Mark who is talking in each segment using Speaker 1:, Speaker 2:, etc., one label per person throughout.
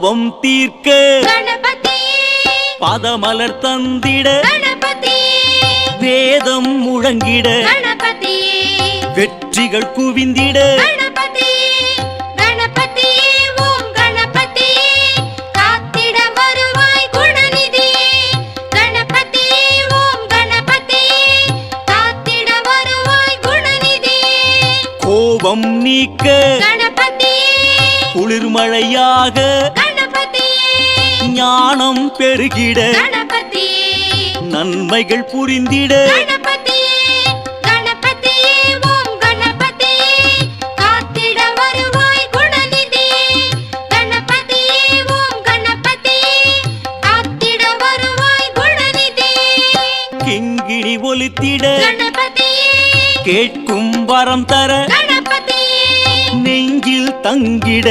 Speaker 1: பாவம் தீர்க்க பதமலர் தந்திட வேதம் முழங்கிட வெற்றிகள் குவிந்திட
Speaker 2: கணபதியே கணபதியே ஓம்
Speaker 1: ஞானம் பெருகிட நன்மைகள் புரிந்திட கிங்கிணி ஒலித்திட கேட்கும் வரம் தர நெஞ்சில் தங்கிட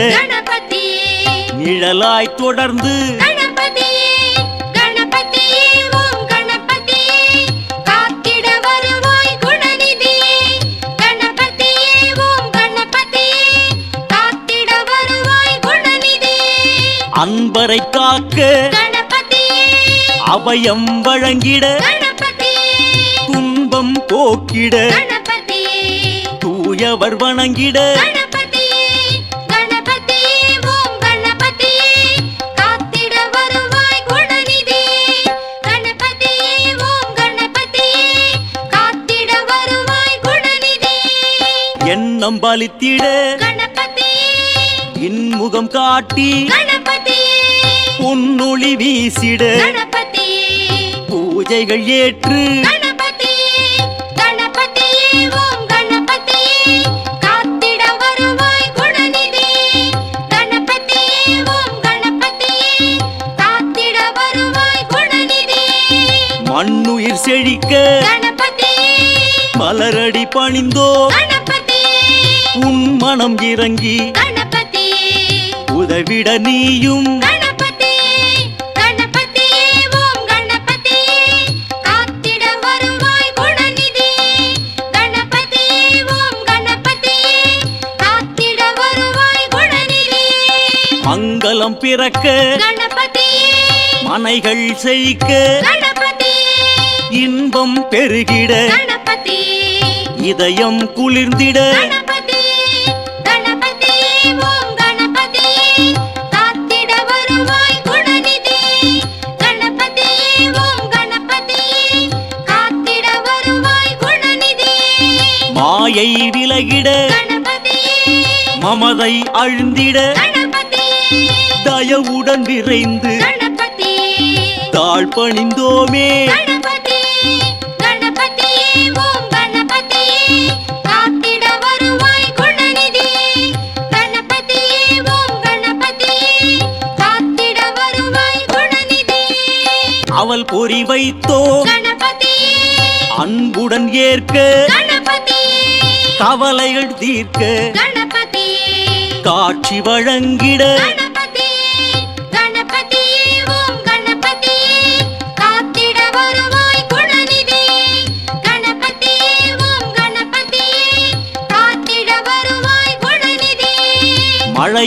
Speaker 1: நிழலாய் தொடர்ந்து அன்பரை காக்க அபயம் வழங்கிட துன்பம் போக்கிட தூயவர் வணங்கிட எண்ணம் பலித்திட இன்முகம் காட்டி
Speaker 2: கணபதியே.
Speaker 1: பொன்னொளி வீசிட பூஜைகள் ஏற்று மண்ணுயிர் செழிக்க மலரடி பணிந்தோ உன் மனம் இறங்கி உதவிட நீயும் மங்களம் பிறக்க மனைகள்
Speaker 2: கணபதியே.
Speaker 1: இன்பம் பெருகிட இதயம் குளிர்ந்திட. மாயை விலகிட மமதை அழுந்திட. தயவுடன் விரைந்து தாழ் பணிந்தோமே அவள் பொறி வைத்தோ. அன்புடன் ஏற்க. கவலைகள் தீர்க்க. காட்சி வழங்கிட.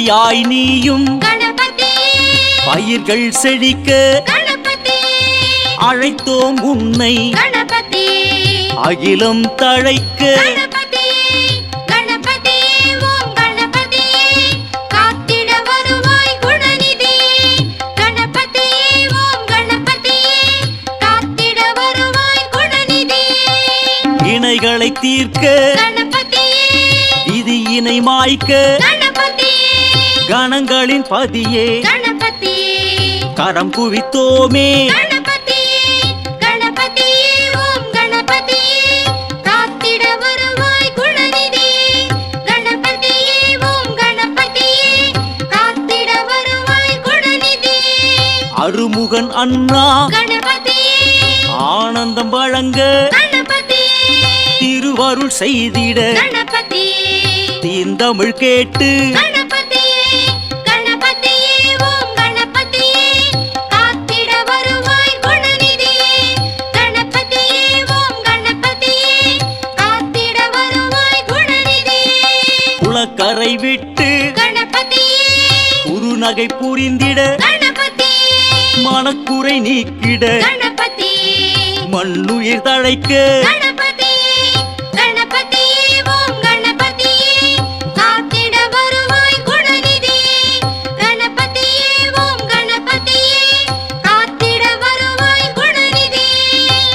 Speaker 1: மழையாய் நீயும் பயிர்கள் செழிக்க அழைத்தோம் உன்னை அகிலம் தழைக்க இணைகளை தீர்க்க விதியினை மாய்க்க
Speaker 2: கணபதியே
Speaker 1: கணங்களின் பதியே. கரம் குவித்தோமே. அருமுகன் அண்ணா. ஆனந்தம் வழங்க. திருவருள் செய்திட. தீந்தமிழ் கேட்டு. பகை புரிந்திட. மனக்குறை நீக்கிட. மண்ணுயிர் தழைக்க.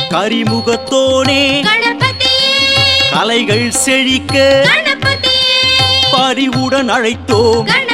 Speaker 1: கரிமுகத்தோனே. கலைகள் செழிக்க. பறிவுடன் அழைத்தோம்.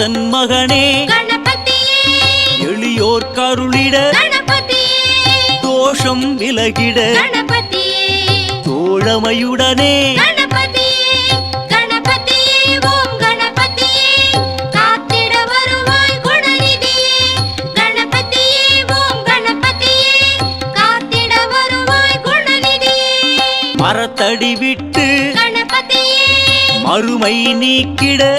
Speaker 1: அரசன் மகனே. எளியோர் கருளிட. தோஷம் விலகிட. தோழமையுடனே. மரத்தடி விட்டு. மறுமை நீக்கிட.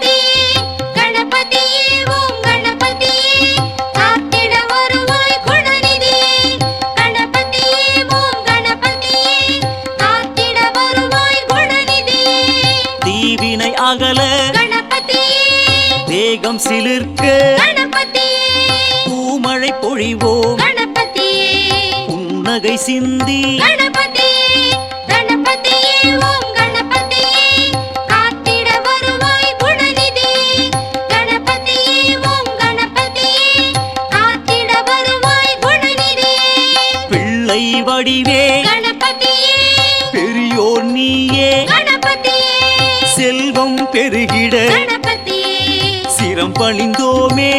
Speaker 2: ஆகல
Speaker 1: தேகம் சிலிர்க்க. பூமழை பொழிவோம். புன்னகை சிந்தி. சிரம் பணிந்தோமே.